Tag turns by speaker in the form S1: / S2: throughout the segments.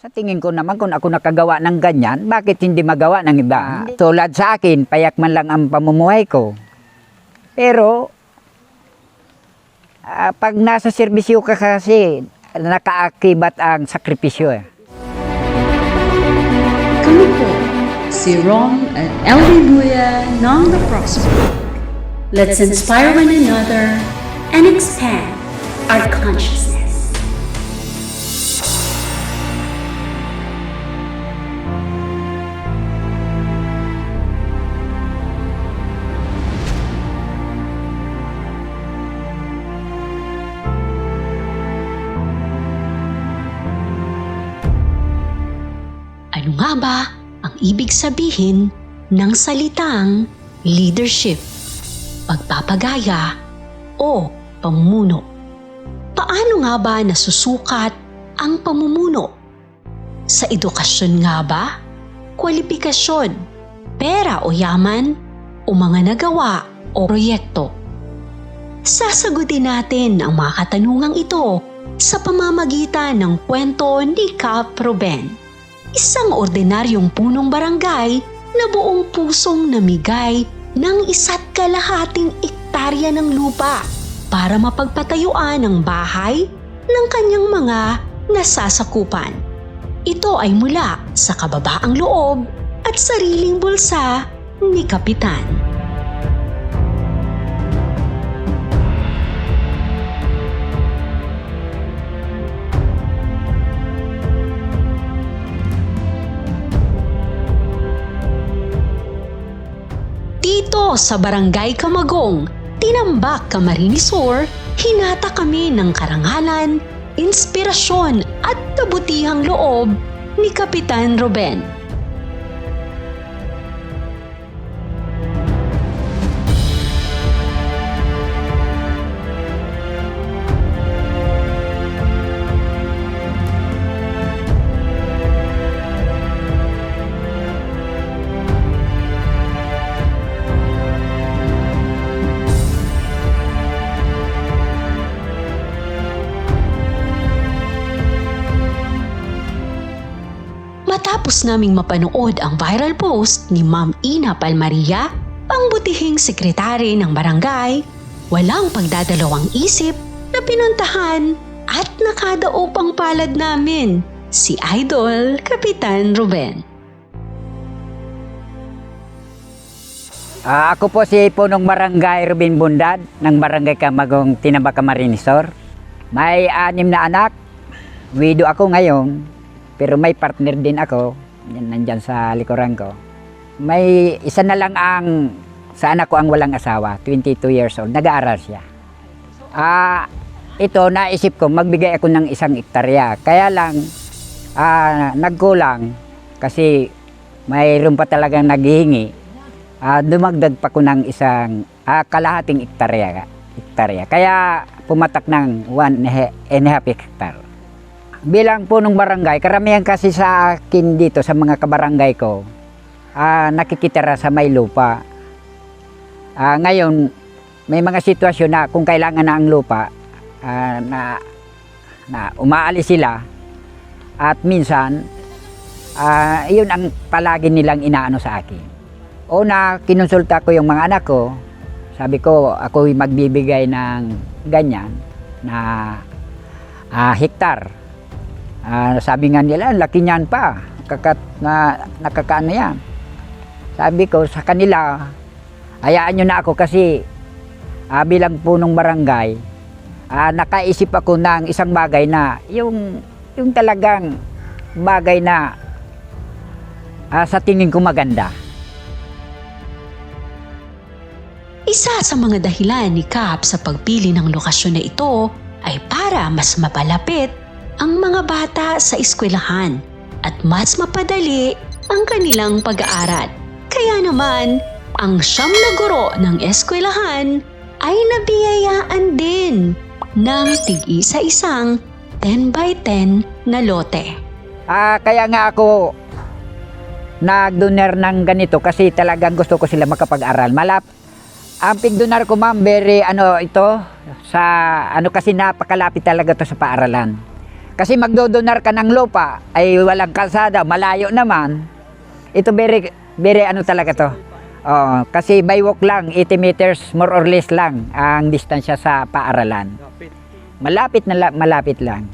S1: Sa tingin ko naman kung ako nakagawa ng ganyan, bakit hindi magawa ng iba? Tulad sa akin, payak man lang ang pamumuhay ko. Pero, ah, pag nasa serbisyo ka kasi, nakaakibat ang sakripisyo eh.
S2: Kami po, si Rom at Elvie Buya ng The Prospero. Let's inspire one another and expand our consciousness. Ibig sabihin ng salitang leadership, pagpapagaya, o pamumuno? Paano nga ba nasusukat ang pamumuno? Sa edukasyon nga ba? Kwalifikasyon, pera o yaman, o mga nagawa o proyekto? Sasagutin natin ang mga katanungang ito sa pamamagitan ng kwento ni Cap Ruben isang ordinaryong punong barangay na buong pusong namigay ng isa't kalahating ektarya ng lupa para mapagpatayuan ang bahay ng kanyang mga nasasakupan. Ito ay mula sa kababaang loob at sariling bulsa ni Kapitan. Sa Barangay Kamagong, Tinambak, Camarines Sur, hinata kami ng karangalan, inspirasyon at kabutihang loob ni Kapitan Ruben. Matapos naming mapanood ang viral post ni Ma'am Ina Palmaria, pangbutihing sekretary ng barangay, walang pagdadalawang isip na pinuntahan at nakadaupang palad namin si Idol Kapitan Ruben.
S1: Ah, ako po si Punong Barangay Rubin Bundad ng Barangay Kamagong Tinambak Camarinesor. May anim na anak. Widow ako ngayon, pero may partner din ako. Yan, nandyan sa likuran ko. May isa na lang ang sa anak ko ang walang asawa, 22 years old. Nag-aaral siya. Ah, ito naisip ko magbigay ako ng isang ektarya. Kaya lang ah, nagkulang kasi mayroon pa talagang naghihingi. Ah, dumagdag pa ko ng isang ah, kalahating ektarya, ektarya. Kaya pumatak ng 1 and a half hectare. Bilang punong barangay, karamihan kasi sa akin dito sa mga kabarangay ko, ah, nakikitira sa may lupa. Ah, ngayon, may mga sitwasyon na kung kailangan na ang lupa, ah, na, na umaalis sila at minsan, ah, yun ang palagi nilang inaano sa akin. Una, kinonsulta ko yung mga anak ko. Sabi ko, ako magbibigay ng ganyan na ah, hektar. Ah, sabi nga nila, "Ang laki niyan pa. Kakat na nakakaano yan. Sabi ko sa kanila, hayaan nyo na ako kasi ah, bilang punong barangay, ah, nakaisip ako ng isang bagay na yung, yung talagang bagay na ah, sa tingin ko maganda.
S2: Isa sa mga dahilan ni Cap sa pagpili ng lokasyon na ito ay para mas mapalapit ang mga bata sa eskwelahan at mas mapadali ang kanilang pag-aaral. Kaya naman, ang siyam na guro ng eskwelahan ay nabiyayaan din ng tig-isa-isang 10 by 10 na lote.
S1: Ah, kaya nga ako nag-donor ng ganito kasi talagang gusto ko sila makapag-aral. Malap, ang pigdonar ko ma'am, very ano ito, sa ano kasi napakalapit talaga to sa paaralan. Kasi magdodonar ka ng lupa ay walang kalsada, malayo naman. Ito very, very ano talaga to. Oo, kasi by walk lang, 80 meters more or less lang ang distansya sa paaralan. Malapit na la- malapit lang.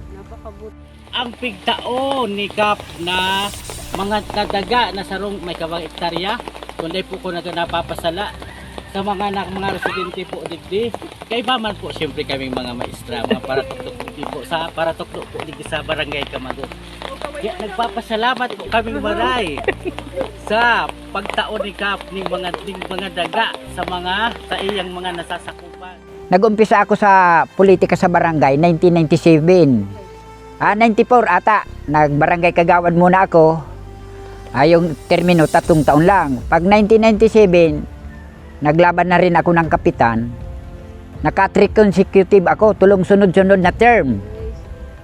S3: ang pigtaon ni Kap na mga nadaga na sarong may kawang ektarya kundi po ko na napapasala sa mga na, mga residente po digdi kay man po siyempre kaming mga maestra mga para tuktok po sa para tuktok po digdi sa barangay Kamagot kaya nagpapasalamat po kaming maray sa pagtaon ni Kap ni mga ning mga daga sa mga sa iyang mga nasasakupan
S1: Nag-umpisa ako sa politika sa barangay 1997. Ah, 94 ata. Nagbarangay kagawad muna ako. Ah, yung termino tatlong taon lang. Pag 1997, naglaban na rin ako ng kapitan. Naka-three consecutive ako, tulong sunod-sunod na term.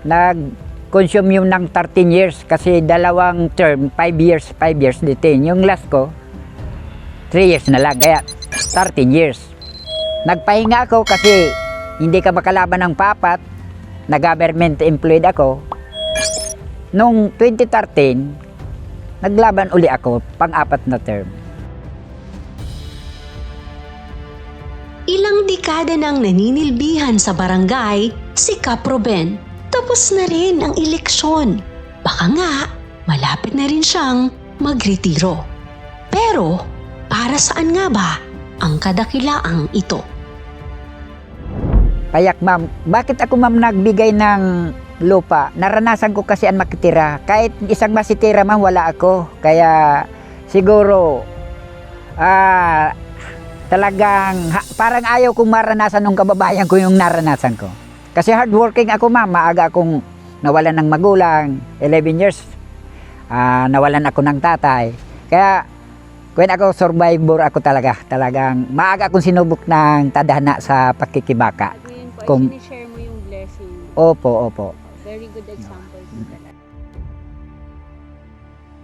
S1: Nag-consume yung ng 13 years kasi dalawang term, 5 years, 5 years detain. Yung last ko, 3 years na lang, kaya 13 years. Nagpahinga ako kasi hindi ka makalaban ng papat. Na government employed ako. Noong 2013, naglaban uli ako pang-apat na term.
S2: Dekada nang naninilbihan sa barangay si Kap Ruben. Tapos na rin ang eleksyon. Baka nga, malapit na rin siyang magretiro. Pero, para saan nga ba ang kadakilaang ito?
S1: Payak ma'am, bakit ako ma'am nagbigay ng lupa? Naranasan ko kasi ang makitira. Kahit isang masitira ma'am, wala ako. Kaya siguro, ah, talagang ha- parang ayaw kong maranasan ng kababayan ko yung naranasan ko. Kasi hardworking ako ma'am, maaga akong nawalan ng magulang, 11 years, ah, nawalan ako ng tatay. Kaya, kung ako survivor ako talaga, talagang maaga akong sinubok ng tadhana sa pakikibaka.
S4: Ngayon po,
S1: Kung-
S4: share mo yung blessing.
S1: Opo, opo.
S4: Very good example.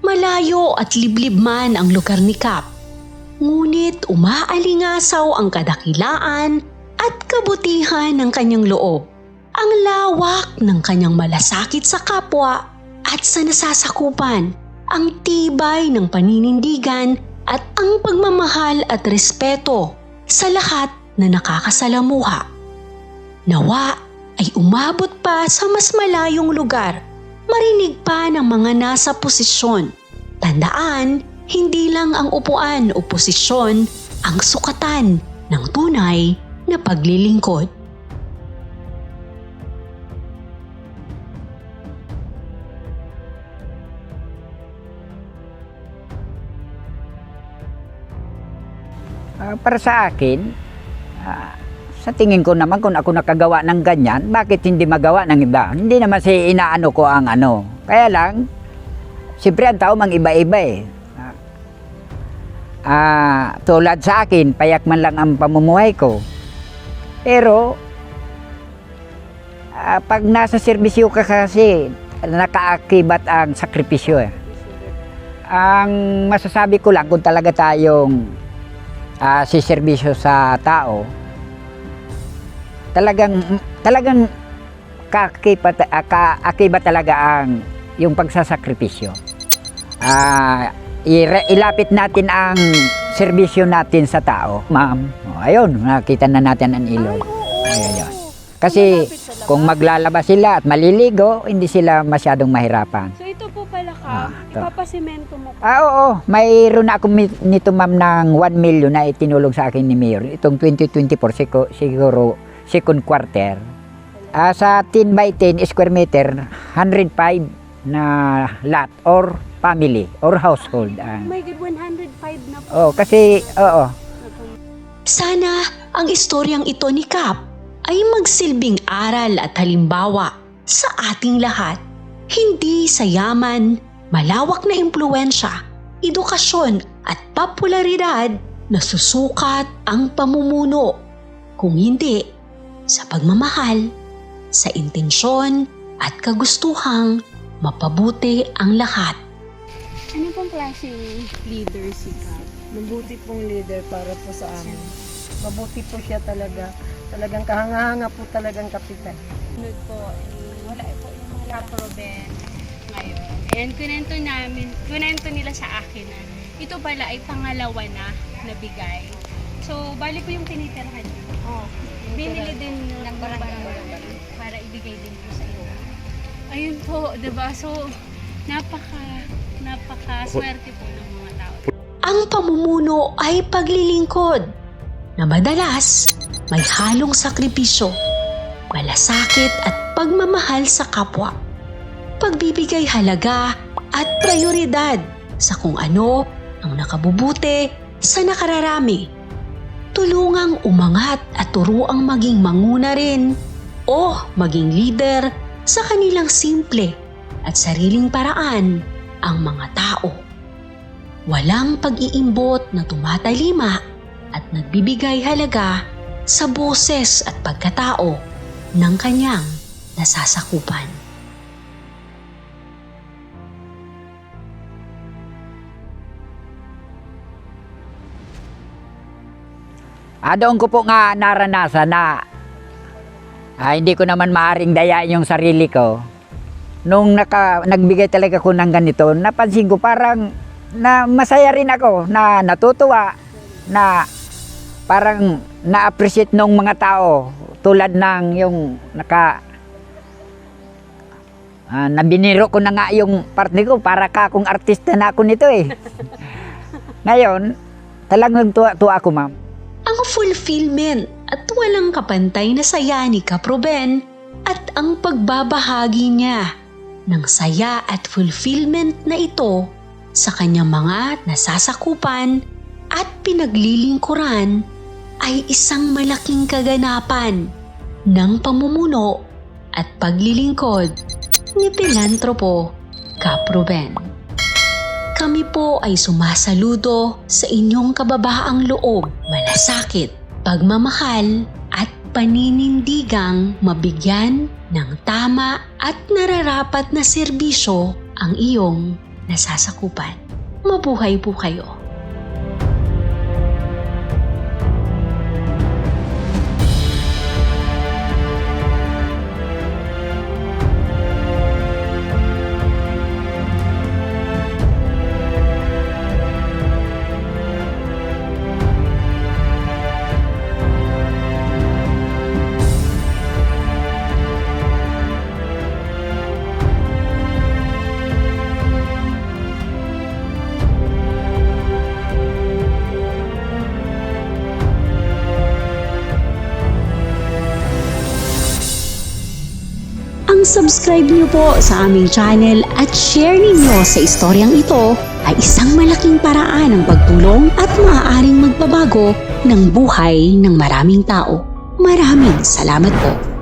S2: Malayo at liblib man ang lugar ni Kap. Ngunit umaalingasaw ang kadakilaan at kabutihan ng kanyang loob. Ang lawak ng kanyang malasakit sa kapwa at sa nasasakupan. Ang tibay ng paninindigan at ang pagmamahal at respeto sa lahat na nakakasalamuha. Nawa ay umabot pa sa mas malayong lugar marinig pa ng mga nasa posisyon. Tandaan, hindi lang ang upuan o posisyon ang sukatan ng tunay na paglilingkod.
S1: Ah, para sa akin, ah, sa tingin ko naman kung ako nakagawa ng ganyan, bakit hindi magawa ng iba? Hindi naman si inaano ko ang ano. Kaya lang, siyempre ang tao mang iba-iba eh. Ah, tulad sa akin, payak man lang ang pamumuhay ko. Pero, ah, pag nasa serbisyo ka kasi, nakaakibat ang sakripisyo eh. Ang masasabi ko lang kung talaga tayong ah, si serbisyo sa tao, talagang talagang kakibat, ah, kaakibat talaga ang yung pagsasakripisyo. Ah, ire- ilapit natin ang serbisyo natin sa tao. Ma'am, oh, ayun, nakita na natin ang ilog. Ayun, yun. Kasi kung maglalaba sila at maliligo, hindi sila masyadong mahirapan.
S4: So ito po pala
S1: Ah,
S4: ka,
S1: ito.
S4: ipapasimento mo po.
S1: Ah, oo. Mayroon na ako nito ma'am ng 1 million na itinulong sa akin ni Mayor. Itong 2024 siguro, siguro second quarter. Ah, sa 10 by 10 square meter, 105 na lot or family or household.
S4: Oh
S1: ang
S4: my God, 105 na po.
S1: oh, kasi, oo.
S2: Sana ang istoryang ito ni Kap ay magsilbing aral at halimbawa sa ating lahat. Hindi sa yaman, malawak na impluensya, edukasyon at popularidad na susukat ang pamumuno. Kung hindi, sa pagmamahal, sa intensyon at kagustuhang mapabuti ang lahat.
S4: Ano pong klaseng leader si Kap?
S5: Mabuti pong leader para po sa amin. Mabuti po siya talaga. Talagang kahanga-hanga po talagang kapitan.
S4: Sunod po, eh, wala po yung mga Kaproben ngayon. And kunento namin, kunento nila sa akin na ito pala ay pangalawa na nabigay. So, bali ko yung tinitirhan niyo. Oh, binili din ng barangay para ibigay din po sa iyo. Ayun po, 'di ba? So, napaka napaka swerte po ng mga tao.
S2: Ang pamumuno ay paglilingkod na madalas may halong sakripisyo, malasakit at pagmamahal sa kapwa. Pagbibigay halaga at prioridad sa kung ano ang nakabubuti sa nakararami. Tulungang umangat at turuang maging manguna rin o maging leader sa kanilang simple at sariling paraan ang mga tao. Walang pag-iimbot na tumatalima at nagbibigay halaga sa boses at pagkatao ng kanyang nasasakupan.
S1: Ah, doon ko po nga naranasan na ah, hindi ko naman maaring dayain yung sarili ko. Nung naka, nagbigay talaga ko ng ganito, napansin ko parang na masaya rin ako, na natutuwa, na parang na-appreciate nung mga tao tulad ng yung naka ah, nabiniro ko na nga yung partner ko para ka akong artista na ako nito eh. Ngayon, talagang tuwa-tuwa ako ma'am.
S2: Ang fulfillment at walang kapantay na saya ni Kaproben at ang pagbabahagi niya ng saya at fulfillment na ito sa kanyang mga nasasakupan at pinaglilingkuran ay isang malaking kaganapan ng pamumuno at paglilingkod ni Pilantropo Kaproben. Kami po ay sumasaludo sa inyong kababaang loob, malasakit, pagmamahal paninindigang mabigyan ng tama at nararapat na serbisyo ang iyong nasasakupan. Mabuhay po kayo. Subscribe niyo po sa aming channel at share ninyo sa istoryang ito ay isang malaking paraan ng pagtulong at maaaring magbabago ng buhay ng maraming tao. Maraming salamat po.